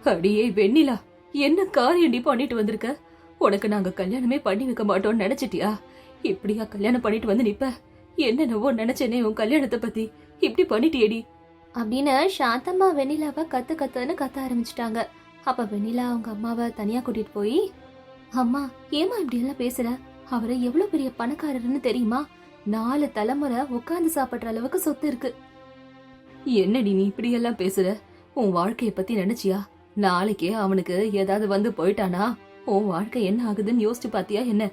அடியே வெண்ணிலா என்ன காரியண்டி பண்ணிட்டு வந்திருக்க? உனக்கு நாங்க கல்யாணமே பண்ணி வைக்க மாட்டோம்னு நினைச்சிட்டியா? இப்படியா கல்யாணம் பண்ணிட்டு வந்து நிப்ப? என்னென்னவோ நினைச்சேனே உன் கல்யாணத்தை பத்தி. இப்படி பண்ணிட்டியேடி. அப்படின்னு சாந்தம்மா வெண்ணிலாவை கத்து கத்துன்னு கத்த ஆரம்பிச்சிட்டாங்க. அப்ப வெண்ணிலா அவங்க அம்மாவை தனியா கூட்டிட்டு போய் அம்மா ஏமா இப்படி எல்லாம் பேசுற? அவரு எவ்வளவு பெரிய பணக்காரர்னு தெரியுமா? நாலு தலைமுறை உட்கார்ந்து சாப்பிடுற அளவுக்கு சொத்து இருக்கு. என்னடி நீ இப்படி எல்லாம் பேசுற? உன் வாழ்க்கைய பத்தி நினைச்சியா? நாளைக்கே அவனுக்கு ஏதாவது வந்து போயிட்டானா? உன் வாழ்க்கை என்ன ஆகுதுன்னு யோசிச்சு பாத்தியா என்ன?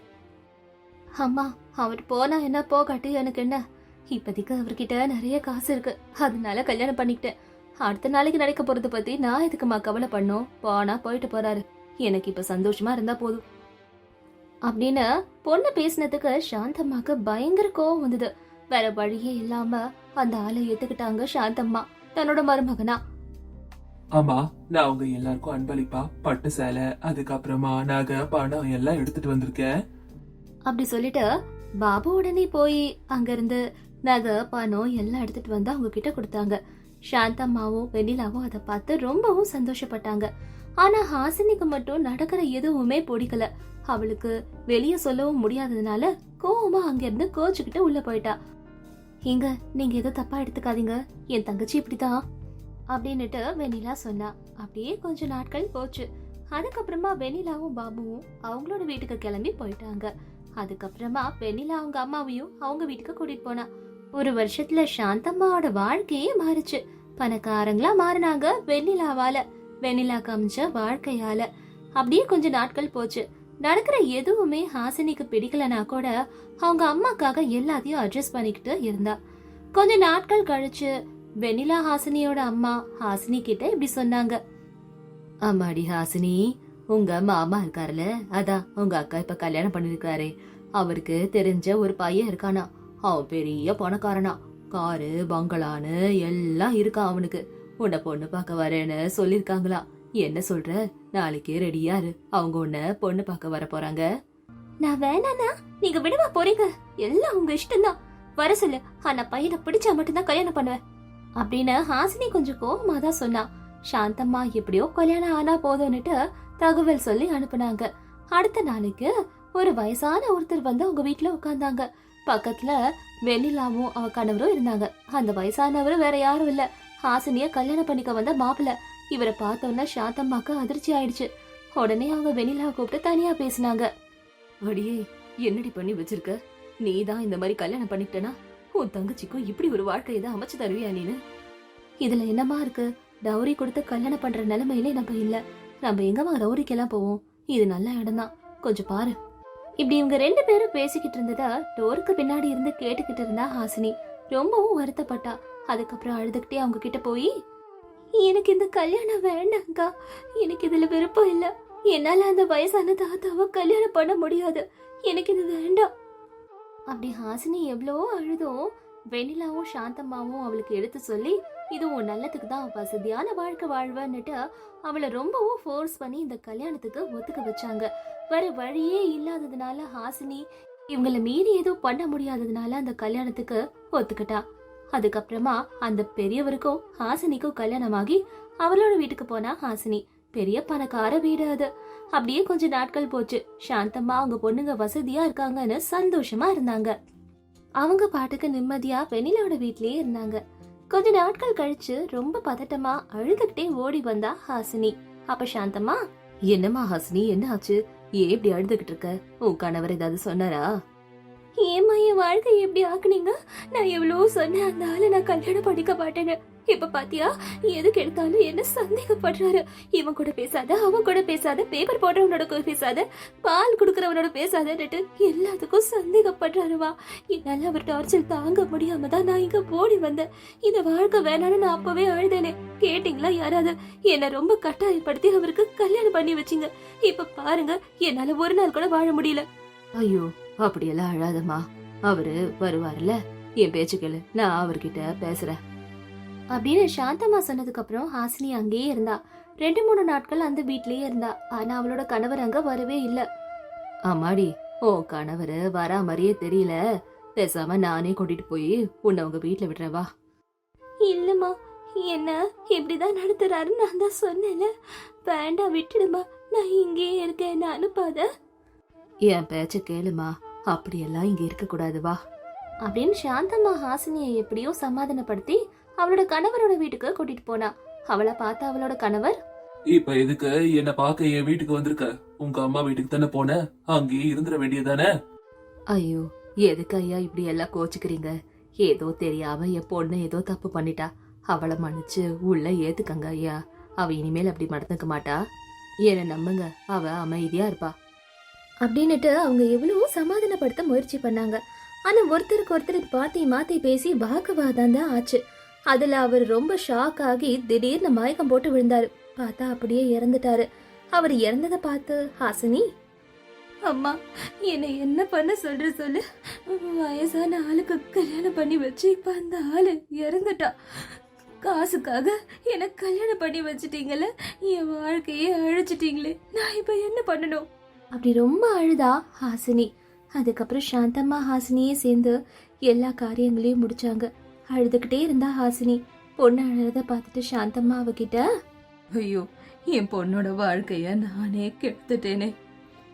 அம்மா அவர் போனா என்ன போகாட்டி எனக்கு என்ன? இப்போதைக்கு அவர்கிட்ட நிறைய காசு இருக்கு. அதனால கல்யாணம் பண்ணிக்கிட்டேன். அடுத்த நாளைக்கு நடக்க போறத பத்தி நான் எதுக்குமா கவலை பண்ணோம்? போனா போயிட்டு போறாரு. எனக்கு இப்ப சந்தோஷமா இருந்தா போதும். அப்படின்னு பொண்ணு பேசினதுக்கு சாந்தம்மாக்கு பயங்கர கோவம் வந்தது. வேற வழியே இல்லாம அந்த ஆளை ஏத்துக்கிட்டாங்க சாந்தம்மா. தன்னோட மருமகனா. ஆமா நான் அவங்க எல்லாருக்கும் அன்பளிப்பா பட்டு சேலை அதுக்கப்புறமா நகை பணம் எல்லாம் எடுத்துட்டு வந்திருக்கேன். அப்படி சொல்லிட்டு பாபு உடனே போய் அங்கிருந்து நகை பணம் எல்லாம் எடுத்துட்டு வந்து அவங்க கிட்ட கொடுத்தாங்க. சாந்தம்மாவும் வெண்ணிலாவும் அதை பார்த்து ரொம்பவும் சந்தோஷப்பட்டாங்க. ஆனா ஹாசினிக்கு மட்டும் நடக்கிற எதுவுமே பிடிக்கல. அவளுக்கு வெளிய சொல்லவும் முடியாததுனால கோவமா அங்கிருந்து கோச்சுக்கிட்டு உள்ள போயிட்டா. இங்க நீங்க எதுவும் தப்பா எடுத்துக்காதீங்க. என் தங்கச்சி இப்படிதான் அப்படின்னுட்டு வெண்ணிலா சொன்னா. அப்படியே கொஞ்ச நாட்கள் போச்சு. அதுக்கப்புறமா வெண்ணிலாவும் பாபுவும் அவங்களோட வீட்டுக்கு கிளம்பி போயிட்டாங்க. அதுக்கப்புறமா வெண்ணிலா அவங்க அம்மாவையும் அவங்க வீட்டுக்கு கூட்டிட்டு போனா. ஒரு வருஷத்துல சாந்தம்மாவோட வாழ்க்கையே மாறுச்சு. பணக்காரங்களா மாறினாங்க வெண்ணிலாவால. வெண்ணிலா காமிச்ச வாழ்க்கையால. அப்படியே கொஞ்ச நாட்கள் போச்சு. நடக்கிற எதுவுமே ஹாசினிக்கு பிடிக்கலனா கூட அவங்க அம்மாக்காக எல்லாத்தையும் அட்ஜஸ்ட் பண்ணிக்கிட்டு இருந்தா. கொஞ்ச நாட்கள் கழிச்சு வெண்ணிலா ஹாசினியோட அம்மா ஹாசினி கிட்ட இப்படி சொன்னாங்க. அம்மாடி ஹாசினி உங்க மாமா இருக்காருல அதான் உங்க அக்கா இப்ப கல்யாணம் பண்ணிருக்காரு. அவருக்கு தெரிஞ்ச ஒரு பையன் இருக்கானா? அவன் பெரிய பணக்காரனா. காரு பங்களான்னு எல்லாம் இருக்கா அவனுக்கு. உன்னை பொண்ணு பார்க்க வரேன்னு சொல்லிருக்காங்களா? என்ன சொல்ற? நாளைக்கே ரெடியா இரு. அவங்க உன்னை பொண்ணு பார்க்க வர போறாங்க. நான் வேணாண்ணா நீங்க விடவா போறீங்க. எல்லாம் உங்க இஷ்டம்தான். வர சொல்லு. ஆனா பையனை பிடிச்சா மட்டும்தான் கல்யாணம் பண்ணுவேன். அப்படின்னு ஹாசினி கொஞ்சம் கோபமா தான் சொன்னா. சாந்தம்மா எப்படியோ கல்யாணம் ஆனா போதும்னுட்டு தகவல் சொல்லி அனுப்புனாங்க. அடுத்த நாளைக்கு ஒரு வயசான ஒருத்தர் வந்து அவங்க வீட்டுல உட்கார்ந்தாங்க. பக்கத்துல வெண்ணிலாவும் அவ கணவரும் இருந்தாங்க. அந்த வயசானவரும் வேற யாரும் இல்ல. ஹாசினிய கல்யாணம் பண்ணிக்க வந்த மாப்பிள்ள. இவரை பார்த்தோன்னா சாந்தம்மாக்கு அதிர்ச்சி ஆயிடுச்சு. உடனே அவங்க வெண்ணிலா கூப்பிட்டு தனியா பேசினாங்க. அடியே என்னடி பண்ணி வச்சிருக்க? நீ தான் இந்த மாதிரி கல்யாணம் பண்ணிக்கிட்டனா? உன் தங்கச்சிக்கும் இப்படி ஒரு வாழ்க்கையை தான் அமைச்சு தருவியா நீனு? இதுல என்னமா இருக்கு? டவுரி கொடுத்து கல்யாணம் பண்ற நிலைமையிலே நம்ம இல்ல. நம்ம எங்கம்மா ரவுரிக்கெல்லாம் போவோம்? இது நல்ல இடம் தான் கொஞ்சம் பாரு. இப்படி இவங்க ரெண்டு பேரும் பேசிக்கிட்டு இருந்ததா டோருக்கு பின்னாடி இருந்து கேட்டுக்கிட்டு இருந்தா ஹாசினி. ரொம்பவும் வருத்தப்பட்டா. அதுக்கப்புறம் அழுதுகிட்டே அவங்க கிட்ட போய் எனக்கு இந்த கல்யாணம் வேண்டாங்க்கா எனக்கு இதுல விருப்பம் இல்ல. என்னால அந்த வயசான தாத்தாவை கல்யாணம் பண்ண முடியாது. எனக்கு இது வேண்டாம். அப்படி ஹாசினி எவ்வளவோ அழுதும் வெண்ணிலாவும் சாந்தம்மாவும் அவளுக்கு எடுத்து சொல்லி இது உன் நல்லதுக்கு தான் வசதியான வாழ்க்கை வாழ்வன்னுட்டு அவளை ரொம்பவும் ஃபோர்ஸ் பண்ணி இந்த கல்யாணத்துக்கு ஒத்துக்க வச்சாங்க. வேற வழியே இல்லாததுனால ஹாசினி இவங்கள மீறி எதுவும் பண்ண முடியாததுனால அந்த கல்யாணத்துக்கு ஒத்துக்கிட்டா. அதுக்கப்புறமா அந்த பெரியவருக்கும் ஹாசினிக்கும் கல்யாணமாகி அவளோட வீட்டுக்கு போனா ஹாசினி. பெரிய பணக்கார வீடு அது. அப்படியே கொஞ்ச நாட்கள் போச்சு. சாந்தம்மா அவங்க பொண்ணுங்க வசதியா இருக்காங்கன்னு சந்தோஷமா இருந்தாங்க. அவங்க பாட்டுக்கு நிம்மதியா வெண்ணிலாவோட வீட்லயே இருந்தாங்க. கொஞ்ச நாட்கள் கழிச்சு ரொம்ப பதட்டமா அழுதுகிட்டே ஓடி வந்தா ஹாசினி. அப்ப சாந்தம்மா என்னம்மா ஹாசினி என்ன ஆச்சு? ஏன் இப்படி அழுதுகிட்டு இருக்க? உன் கணவர் ஏதாவது சொன்னாரா? ஏமா என் வாழ்க்கை எப்படி ஆக்குனீங்க? நான் எவ்வளவோ சொன்னேன் அந்த ஆளை நான் கல்யாணம் பண்ணிக்க மாட்டேன்னு. இப்ப பாத்தியா? எதுக்கு எடுத்தாலும் என்ன சந்தேகப்படுறாரு? இவன் கூட பேசாத அவன் கூட பேசாத பேப்பர் போடுறவனோட கூட பேசாத பால் குடுக்கறவனோட பேசாதன்னுட்டு எல்லாத்துக்கும் சந்தேகப்படுறாருவா. என்னால அவர் டார்ச்சர் தாங்க முடியாம தான் நான் இங்க ஓடி வந்தேன். இந்த வாழ்க்கை வேணாம்னு நான் அப்பவே அழுதேனே. கேட்டீங்களா யாராவது? என்ன ரொம்ப கட்டாயப்படுத்தி அவருக்கு கல்யாணம் பண்ணி வச்சிங்க. இப்ப பாருங்க என்னால ஒரு நாள் கூட வாழ முடியல. ஐயோ அப்படியெல்லாம் அழாதம்மா. அவரு வருவார்ல? என் பேச்சு கேளு நான் அவர்கிட்ட பேசுறேன். அப்படின்னு சாந்தம்மா சொன்னதுக்கு அப்புறம் ஹாசினி அங்கேயே இருந்தா. ரெண்டு மூணு நாட்கள் அந்த வீட்லயே இருந்தா. ஆனா அவளோட கணவர் அங்க வரவே இல்ல. அம்மாடி ஓ கணவர் வரா மாதிரியே தெரியல. பேசாம நானே கூட்டிட்டு போய் உன்னை உங்க வீட்ல விடுறேன் வா. இல்லம்மா என்ன இப்படிதான் நடத்துறாருன்னு நான் தான் சொன்னேன்ல. வேண்டாம் விட்டுடுமா. நான் இங்கேயே இருக்கேன் அனுப்பாத என் பேச்ச கேளுமா. அப்படியெல்லாம் இங்க இருக்க கூடாது வா. அப்படின்னு சாந்தம்மா ஹாசினியை எப்படியோ சமாதானப்படுத்தி அவளோட கணவரோட வீட்டுக்கு கூட்டிட்டு போனா. அவளை பார்த்த அவளோட கணவர் இப்ப எதுக்கு என்ன பார்க்க என் வீட்டுக்கு வந்திருக்க? உங்க அம்மா வீட்டுக்கு தானே போன? அங்கேயே இருந்துட வேண்டியதானே ஐயோ எதுக்கு ஐயா இப்படி எல்லாம் கோச்சுக்கிறீங்க? ஏதோ தெரியாம என் பொண்ணு ஏதோ தப்பு பண்ணிட்டா. அவளை மன்னிச்சு உள்ள ஏத்துக்கங்க ஐயா. அவ இனிமேல் அப்படி நடந்துக்க மாட்டா. என்ன நம்புங்க. அவ அமைதியா இருப்பா. அப்படின்னுட்டு அவங்க எவ்வளவோ சமாதானப்படுத்த முயற்சி பண்ணாங்க. ஆனா ஒருத்தருக்கு ஒருத்தர் மாத்தி மாத்தி பேசி வாக்குவாதம் தான் ஆச்சு. அதுல அவர் ரொம்ப ஷாக் ஆகி திடீர்னு மயக்கம் போட்டு விழுந்தாரு. பார்த்தா அப்படியே இறந்துட்டாரு. அவர் இறந்ததை பார்த்து ஹாசினி அம்மா என்னை என்ன பண்ண சொல்ற சொல்லு. வயசான ஆளுக்கு கல்யாணம் பண்ணி வச்சு இப்ப அந்த ஆளு இறந்துட்டா. காசுக்காக எனக்கு கல்யாணம் பண்ணி வச்சிட்டீங்கல்ல? என் வாழ்க்கையே அழிச்சிட்டீங்களே. நான் இப்ப என்ன பண்ணணும்? அப்படி ரொம்ப அழுதா ஹாசினி. அதுக்கப்புறம் சாந்தம்மா ஹாசினியே சேர்ந்து எல்லா காரியங்களையும் முடிச்சாங்க. அழுதுகிட்டே இருந்தா ஹாசினி. பொண்ணு அழுறத பார்த்துட்டு சாந்தம்மா அவகிட்ட ஐயோ என் பொண்ணோட வாழ்க்கைய நானே கெடுத்துட்டேனே.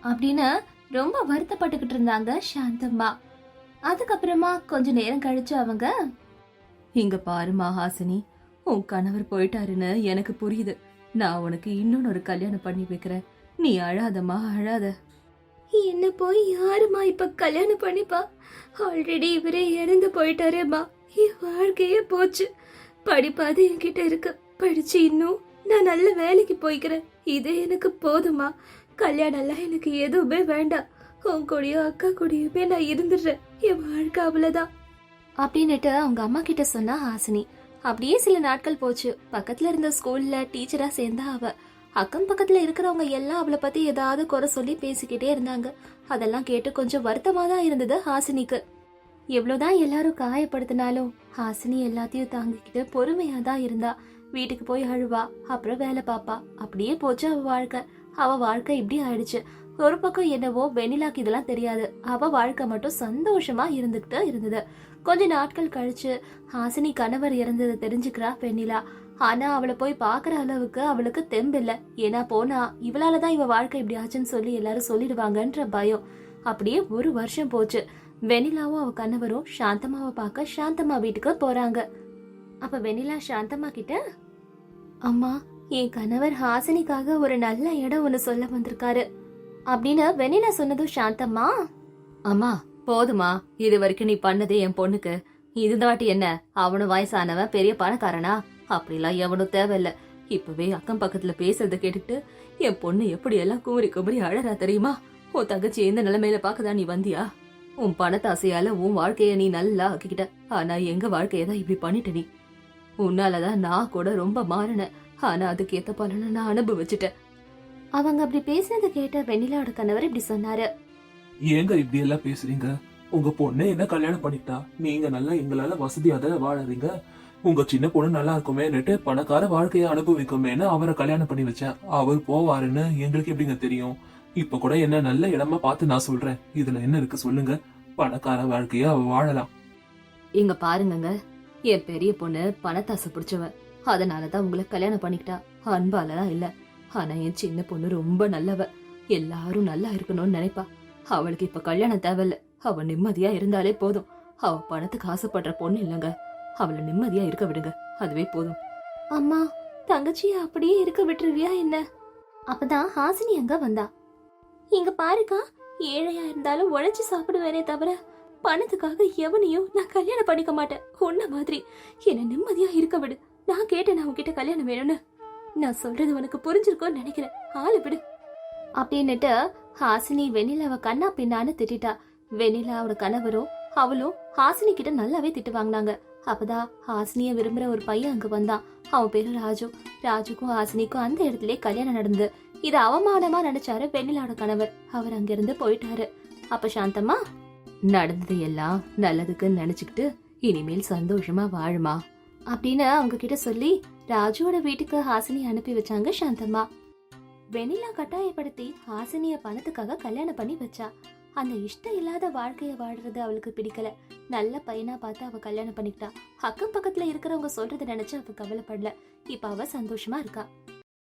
அப்படின்னு ரொம்ப வருத்தப்பட்டுக்கிட்டு இருந்தாங்க சாந்தம்மா. அதுக்கப்புறமா கொஞ்ச நேரம் கழிச்சு அவங்க இங்க பாருமா ஹாசினி உன் கணவர் போயிட்டாருன்னு எனக்கு புரியுது. நான் உனக்கு இன்னொன்னு ஒரு கல்யாணம் பண்ணி வைக்கிறேன். நீ அழாதம்மா அழாத. என்ன போய் யாருமா இப்ப கல்யாணம் பண்ணிப்பா? ஆல்ரெடி இவரே இறந்து போயிட்டாரேம்மா. என் வாழ்க்கையே போச்சு. படிப்பாது என்கிட்ட இருக்கு. படிச்சு இன்னும் நான் நல்ல வேலைக்கு போய்க்கிறேன். இது எனக்கு போதுமா? கல்யாணம் எல்லாம் எனக்கு எதுவுமே வேண்டாம். உன் கூடயோ அக்கா கூடயுமே நான் இருந்துடுறேன். என் வாழ்க்கை அவ்வளவுதான். அப்படின்னுட்டு அவங்க அம்மா கிட்ட சொன்னா ஹாசினி. அப்படியே சில நாட்கள் போச்சு. பக்கத்துல இருந்த ஸ்கூல்ல டீச்சரா சேர்ந்தா அவ. அக்கம் பக்கத்துல இருக்கிறவங்க எல்லாம் அவளை பத்தி ஏதாவது குறை சொல்லி பேசிக்கிட்டே இருந்தாங்க. அதெல்லாம் கேட்டு கொஞ்சம் வருத்தமா தான் இருந்தது ஹாசினிக்கு. எவ்வளவுதான் எல்லாரும் காயப்படுத்தினாலும் ஹாசினி எல்லாத்தையும் தாங்கிக்கிட்டு பொறுமையா தான் இருந்தா. வீட்டுக்கு போய் அழுவா அப்புறம் வேலை பாப்பா. அப்படியே போச்சு அவ வாழ்க்கை. அவ வாழ்க்கை இப்படி ஆயிடுச்சு. ஒரு பக்கம் என்னவோ வெண்ணிலாக்கு இதெல்லாம் தெரியாது. அவ வாழ்க்கை மட்டும் சந்தோஷமா இருந்துகிட்டு இருந்தது. கொஞ்ச நாட்கள் கழிச்சு ஹாசினி கணவர் இறந்ததை தெரிஞ்சுக்கிறா வெண்ணிலா. ஆனா அவளை போய் பாக்குற அளவுக்கு அவளுக்கு தெம்பில்ல. ஏன்னா போனா இவளாலதான் இவ வாழ்க்கை இப்படி ஆச்சுன்னு சொல்லி எல்லாரும் சொல்லிடுவாங்கன்ற பயம். அப்படியே ஒரு வருஷம் போச்சு. வெனிலாவும் அவ கணவரும் சாந்தம்மாவை பார்க்க சாந்தம்மா வீட்டுக்கு போறாங்க. அப்ப வெண்ணிலா சாந்தம்மா கிட்ட அம்மா என் கணவர் ஹாசினிக்காக ஒரு நல்ல இடம் ஒன்று சொல்ல வந்திருக்காரு. அப்படின்னு வெண்ணிலா சொன்னதும் சாந்தம்மா அம்மா போதுமா இது வரைக்கும் நீ பண்ணது என் பொண்ணுக்கு. இந்த வாட்டி என்ன? அவனும் வயசானவன் பெரிய பணக்காரனா அப்படிலாம் எவனும் தேவையில்ல. இப்பவே அக்கம் பக்கத்துல பேசுறத கேட்டுட்டு என் பொண்ணு எப்படி எல்லாம் குமரி குமரி அழறா தெரியுமா? உன் தங்கச்சி எந்த நிலைமையில பாக்கதான் நீ வந்தியா? உன் பணத்தாசையால உன் வாழ்க்கைய நீ நல்லா ஆக்கிக்கிட்ட. ஆனா எங்க வாழ்க்கைய தான் இப்படி பண்ணிட்ட நீ? உன்னாலதான் நான் கூட ரொம்ப மாறினேன் ஆனா அதுக்கு ஏத்த பலனை நான் அனுபவிச்சுட்டேன். அவங்க அப்படி பேசினதை கேட்ட வெண்ணிலாவோட கணவர் இப்படி சொன்னாரு. ஏங்க இப்படி எல்லாம் பேசுறீங்க? உங்க பொண்ணு என்ன கல்யாணம் பண்ணிட்டா? நீங்க நல்லா எங்களால வசதியா தானே வாழறீங்க? உங்க சின்ன பொண்ணு நல்லா இருக்குமேன்னுட்டு பணக்கார வாழ்க்கையை அனுபவிக்குமேன்னு அவரை கல்யாணம் பண்ணி வச்சேன் அவர் போவாருன்னு எங்களுக்கு எப்படிங்க தெரியும்? இப்ப கூட என்ன நல்ல இடமா பார்த்து நான் சொல்றேன். இதுல என்ன இருக்கு சொல்லுங்க. பணக்கார வாழ்க்கைய அவ வாழலாம். இங்க பாருங்கங்க. என் பெரிய பொண்ணு பணத்தாசை பிடிச்சவ. அதனாலதான் உங்களை கல்யாணம் பண்ணிக்கிட்டா. அன்பாலலாம் இல்ல. ஆனா என் சின்ன பொண்ணு ரொம்ப நல்லவ. எல்லாரும் நல்லா இருக்கணும்னு நினைப்பா. அவளுக்கு இப்ப கல்யாணம் தேவையில்ல. அவ நிம்மதியா இருந்தாலே போதும். அவ பணத்துக்கு ஆசைப்படுற பொண்ணு இல்லைங்க. அவளை நிம்மதியா இருக்க விடுங்க. அதுவே போதும். அம்மா தங்கச்சிய அப்படியே இருக்க விட்டுருவியா என்ன? அப்பதான் ஹாசினி அங்க வந்தா. இங்க பாருக்கா ஏழையா இருந்தாலும் உழைச்சு சாப்பிடுவேனே தவிர பணத்துக்காக எவனையும் நான் கல்யாணம் பண்ணிக்க மாட்டேன். உன்ன மாதிரி. என்ன நிம்மதியா இருக்க விடு. நான் கேட்டேன் நான் உன்கிட்ட கல்யாணம் வேணும்னு. நான் சொல்றது உனக்கு புரிஞ்சிருக்கும்னு நினைக்கிறேன். ஆளு விடு. அப்படின்னுட்டு ஹாசினி வெண்ணிலாவ கண்ணா பின்னான்னு திட்டா வெண்ணிலாவோட கணவரும் அவளும் ஹாசினி கிட்ட நல்லாவே திட்டு வாங்கினாங்க. அப்பதான் ஹாசினிய விரும்புற ஒரு பையன் அங்க வந்தான். அவன் பேரு ராஜு. ராஜுக்கும் ஹாசினிக்கும் அந்த இடத்துல கல்யாணம் நடந்தது. இது அவமானமா நினைச்சாரு வெண்ணிலாட கணவர். அவர் அங்கிருந்து போயிட்டாரு. அப்ப சாந்தம்மா? நடந்தது எல்லாம் நல்லதுக்குன்னு நினைச்சுக்கிட்டு இனிமேல் சந்தோஷமா வாழுமா? அப்படின்னு அவங்க கிட்ட சொல்லி ராஜுவோட வீட்டுக்கு ஹாசினி அனுப்பி வச்சாங்க சாந்தம்மா. வெண்ணிலா கட்டாயப்படுத்தி ஹாசினிய பணத்துக்காக கல்யாணம் பண்ணி வச்சா. அந்த இஷ்டம் இல்லாத வாழ்க்கைய வாழ்றது அவளுக்கு பிடிக்கல. நல்ல பையனா பார்த்து அவ கல்யாணம் பண்ணிக்கிட்டா. அக்கம் பக்கத்துல இருக்கிறவங்க சொல்றத நினைச்சு அவ கவலைப்படல. இப்ப அவ சந்தோஷமா இருக்கா.